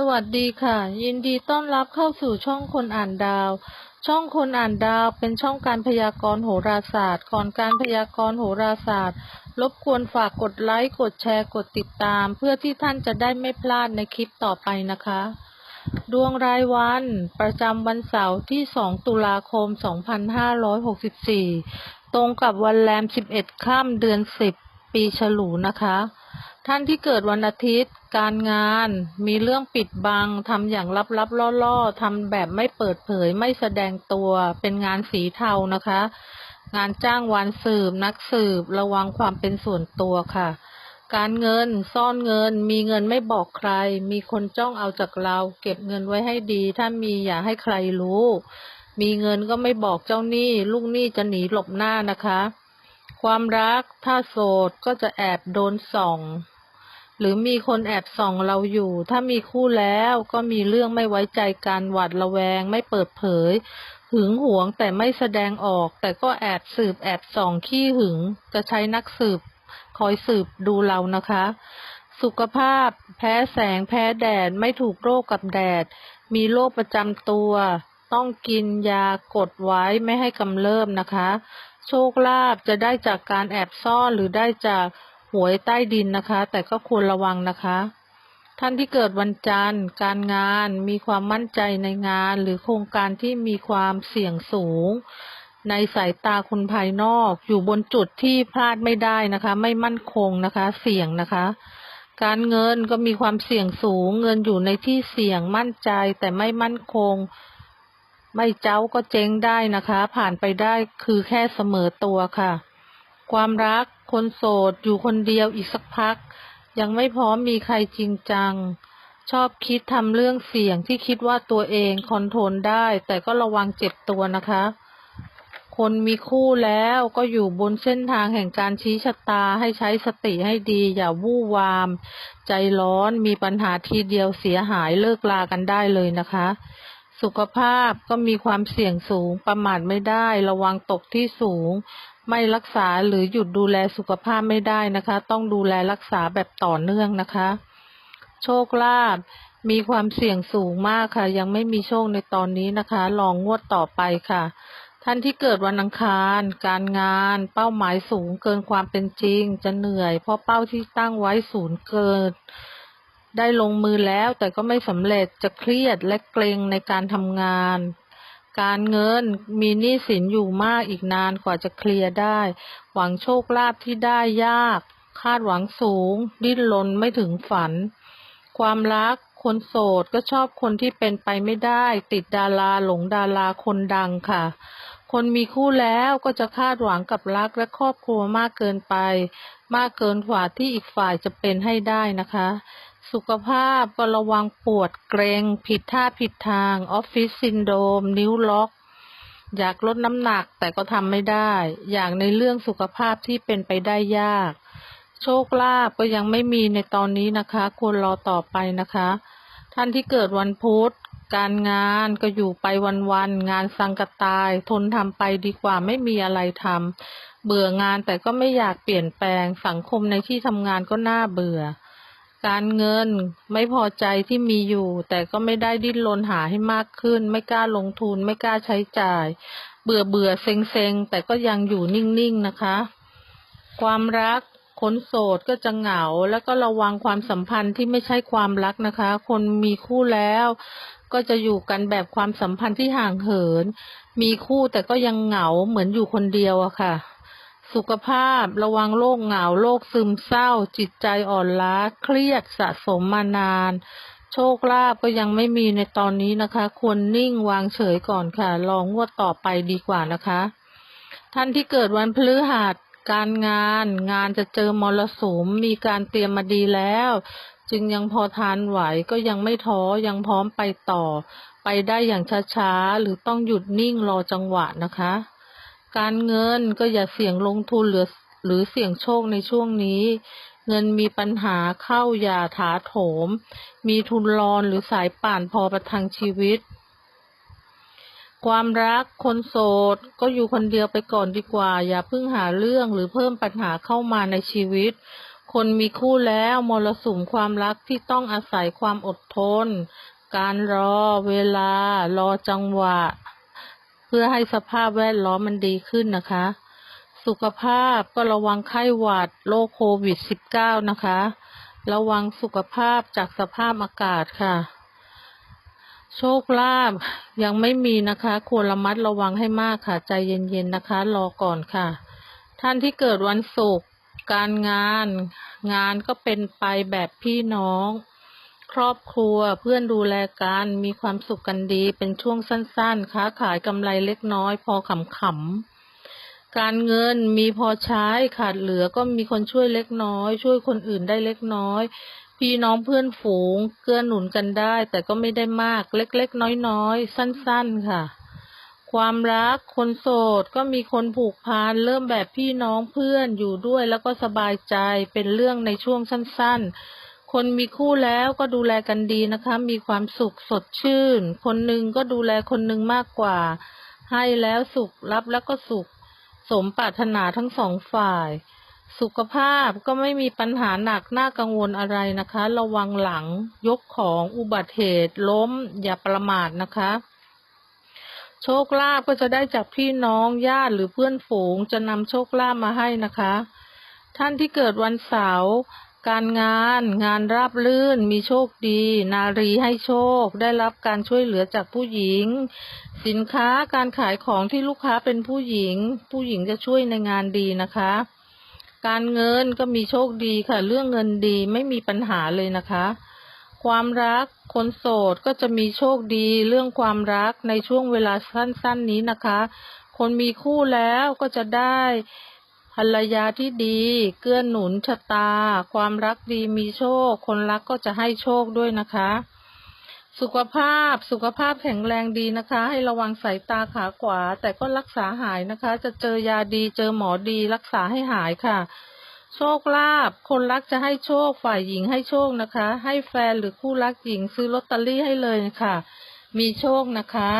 สวัสดีค่ะ ยินดีต้อนรับเข้าสู่ช่องคนอ่านดาว ช่องคนอ่านดาวเป็นช่องการพยากรณ์โหราศาสตร์ก่อนการพยากรณ์โหราศาสตร์ รบกวนฝากกดไลค์ กดแชร์ กดติดตาม เพื่อที่ท่านจะได้ไม่พลาดในคลิปต่อไปนะคะ ดวงรายวัน ประจำวันเสาร์ที่ 2 ตุลาคม 2564 ตรงกับวันแรม 11ค่ำเดือน 10 ปีฉลูนะคะ ท่านที่เกิดวันอาทิตย์ การงานมีเรื่องปิดบังทำอย่างลับๆล่อๆทำแบบไม่เปิดเผยไม่แสดงตัว เป็นงานสีเทานะคะ งานจ้างวานสืบ นักสืบ ระวังความเป็นส่วนตัวค่ะ การเงินซ่อนเงิน มีเงินไม่บอกใคร มีคนจ้องเอาจากเรา เก็บเงินไว้ให้ดี ถ้ามีอย่าให้ใครรู้ มีเงินก็ไม่บอกเจ้าหนี้ ลูกหนี้จะหนีหลบหน้านะคะ ความรักถ้าโสดก็จะแอบโดนส่อง หรือมีคนแอบส่องเราอยู่ ถ้ามีคู่แล้วก็มีเรื่องไม่ไว้ใจกันหวาดระแวง ไม่เปิดเผย หึงหวงแต่ไม่แสดงออก แต่ก็แอบสืบแอบส่องขี้หึง จะใช้นักสืบ คอยสืบดูเรานะคะ สุขภาพ แพ้แสงแพ้แดด ไม่ถูกโรคกับแดด มีโรคประจำตัว ต้องกินยากดไว้ไม่ให้กำเริบนะคะ โชคลาภจะได้จากการแอบซ่อนหรือได้จาก วยใต้ดินนะคะ แต่ก็ควรระวังนะคะ ท่านที่เกิดวันจันทร์ การงานมีความมั่นใจในงาน หรือโครงการที่มีความเสี่ยงสูง ในสายตาคนภายนอกอยู่บนจุดที่พลาดไม่ได้นะคะ ไม่มั่นคงนะคะ เสี่ยงนะคะ การเงินก็มีความเสี่ยงสูง เงินอยู่ในที่เสี่ยงมั่นใจแต่ไม่มั่นคงไม่เจ้าก็เจ๊งได้นะคะ ผ่านไปได้คือแค่เสมอตัวค่ะ ความรัก คนโสด อยู่คนเดียวอีกสักพัก ยังไม่พร้อมมีใครจริงจัง ชอบคิดทำเรื่องเสี่ยงที่คิดว่าตัวเองคอนโทรลได้ แต่ก็ระวังเจ็บตัวนะคะ คนมีคู่แล้วก็อยู่บนเส้นทางแห่งการชี้ชะตาให้ใช้สติให้ดี อย่าวู่วาม ใจร้อนมีปัญหาทีเดียวเสียหายเลิกลากันได้เลยนะคะสุขภาพก็มีความเสี่ยงสูงประมาทไม่ได้ ระวังตกที่สูง ไม่รักษาหรือหยุดดูแลสุขภาพไม่ได้นะคะ ต้องดูแลรักษาแบบต่อเนื่องนะคะ โชคลาภมีความเสี่ยงสูงมากค่ะ ยังไม่มีโชคในตอนนี้นะคะ ลองงวดต่อไปค่ะ ท่านที่เกิดวันอังคาร การงาน เป้าหมายสูงเกินความเป็นจริง จะเหนื่อย เพราะเป้าที่ตั้งไว้สูงเกินได้ลงมือแล้วแต่ก็ไม่สำเร็จจะเครียดและเกรงในการทำงาน การเงินมีหนี้สินอยู่มากอีกนานกว่าจะเคลียร์ได้ หวังโชคลาภที่ได้ยาก คาดหวังสูง ดิ้นรนไม่ถึงฝัน ความรักคนโสดก็ชอบคนที่เป็นไปไม่ได้ ติดดาราหลงดาราคนดังค่ะ คนมีคู่แล้วก็จะคาดหวังกับรักและครอบครัวมากเกินไป มากเกินกว่าที่อีกฝ่ายจะเป็นให้ได้นะคะ สุขภาพก็ระวังปวดเกรง ผิดท่าผิดทาง ออฟฟิศซินโดม นิ้วล็อก อยากลดน้ำหนักแต่ก็ทำไม่ได้ อย่างในเรื่องสุขภาพที่เป็นไปได้ยาก โชคลาภก็ยังไม่มีในตอนนี้นะคะ ควรรอต่อไปนะคะ ท่านที่เกิดวันพุธการงานก็อยู่ไปวันๆงานสังกตาย ทนทำไปดีกว่าไม่มีอะไรทำเบื่องานแต่ก็ไม่อยากเปลี่ยนแปลงสังคมในที่ทำงานก็น่าเบื่อ การเงิน ไม่พอใจที่มีอยู่ แต่ก็ไม่ได้ดิ้นรนหาให้มากขึ้น ไม่กล้าลงทุน ไม่กล้าใช้จ่าย เบื่อเบื่อเซ็งเซ็งแต่ก็ยังอยู่นิ่งๆนะคะ ความรักคนโสดก็จะเหงา แล้วก็ระวังความสัมพันธ์ที่ไม่ใช่ความรักนะคะ คนมีคู่แล้วก็จะอยู่กันแบบความสัมพันธ์ที่ห่างเหิน มีคู่แต่ก็ยังเหงาเหมือนอยู่คนเดียวอะค่ะ สุขภาพ ระวังโรคเหงาโรคซึมเศร้า จิตใจอ่อนล้าเครียดสะสมมานาน โชคลาภก็ยังไม่มีในตอนนี้นะคะ ควรนิ่งวางเฉยก่อนค่ะ ลองงวดต่อไปดีกว่านะคะ ท่านที่เกิดวันพฤหัสการงาน งานจะเจอมรสุมมีการเตรียมมาดีแล้ว จึงยังพอทานไหวก็ยังไม่ท้อยังพร้อมไปต่อ ไปได้อย่างช้าๆ หรือต้องหยุดนิ่งรอจังหวะนะคะ การเงินก็อย่าเสี่ยงลงทุนหรือหรือเสี่ยงโชคในช่วงนี้ เงินมีปัญหาเข้าอย่าถาโถม มีทุนรอนหรือสายป่านพอประทังชีวิต ความรักคนโสดก็อยู่คนเดียวไปก่อนดีกว่า อย่าเพิ่งหาเรื่องหรือเพิ่มปัญหาเข้ามาในชีวิต คนมีคู่แล้วมรสุมความรักที่ต้องอาศัยความอดทน การรอเวลารอจังหวะ เพื่อให้สภาพแวดล้อมมันดีขึ้นนะคะ สุขภาพก็ระวังไข้หวัดโรคโควิด -19 นะคะ ระวังสุขภาพจากสภาพอากาศค่ะ โชคลาภยังไม่มีนะคะ ควรระมัดระวังให้มากค่ะ ใจเย็นๆนะคะ รอก่อนค่ะ ท่านที่เกิดวันศุกร์การงาน งานก็เป็นไปแบบพี่น้อง รอบครัวเพื่อนดูแลกัน มีความสุขกันดี เป็นช่วงสั้นๆ ค้าขายกำไรเล็กน้อย พอขำๆ การเงินมีพอใช้ขาดเหลือก็มีคนช่วยเล็กน้อย ช่วยคนอื่นได้เล็กน้อย พี่น้องเพื่อนฝูง เกื้อหนุนกันได้ แต่ก็ไม่ได้มาก เล็กๆ น้อยๆ สั้นๆ ค่ะ ความรักคนโสดก็มีคนผูกพันเริ่มแบบพี่น้องเพื่อนอยู่ด้วยแล้วก็สบายใจเป็นเรื่องในช่วงสั้น ๆ คนมีคู่แล้วก็ดูแลกันดีนะคะ มีความสุขสดชื่น คนหนึ่งก็ดูแลคนหนึ่งมากกว่า ให้แล้วสุขรับแล้วก็สุข สมปรารถนาทั้งสองฝ่าย สุขภาพก็ไม่มีปัญหาหนักน่ากังวลอะไรนะคะ ระวังหลังยกของอุบัติเหตุ ล้ม อย่าประมาทนะคะโชคลาภก็จะได้จากพี่น้องญาติหรือเพื่อนฝูงจะนำโชคลาภมาให้นะคะ ท่านที่เกิดวันเสาร์ การงาน งานราบรื่น มีโชคดี นารีให้โชค ได้รับการช่วยเหลือจากผู้หญิง สินค้าการขายของที่ลูกค้าเป็นผู้หญิง ผู้หญิงจะช่วยในงานดีนะคะ การเงินก็มีโชคดีค่ะ เรื่องเงินดีไม่มีปัญหาเลยนะคะ ความรักคนโสดก็จะมีโชคดี เรื่องความรักในช่วงเวลาสั้น ๆนี้นะคะ คนมีคู่แล้วก็จะได้ ภรรยาที่ดี เกื้อหนุนชะตา ความรักดีมีโชค คนรักก็จะให้โชคด้วยนะคะ สุขภาพสุขภาพแข็งแรงดีนะคะ ให้ระวังสายตาขาขวา แต่ก็รักษาหายนะคะ จะเจอยาดีเจอหมอดีรักษาให้หายค่ะ โชคลาภคนรักจะให้โชคฝ่ายหญิงให้โชคนะคะ ให้แฟนหรือคู่รักหญิงซื้อลอตเตอรี่ให้เลยค่ะ มีโชคนะคะ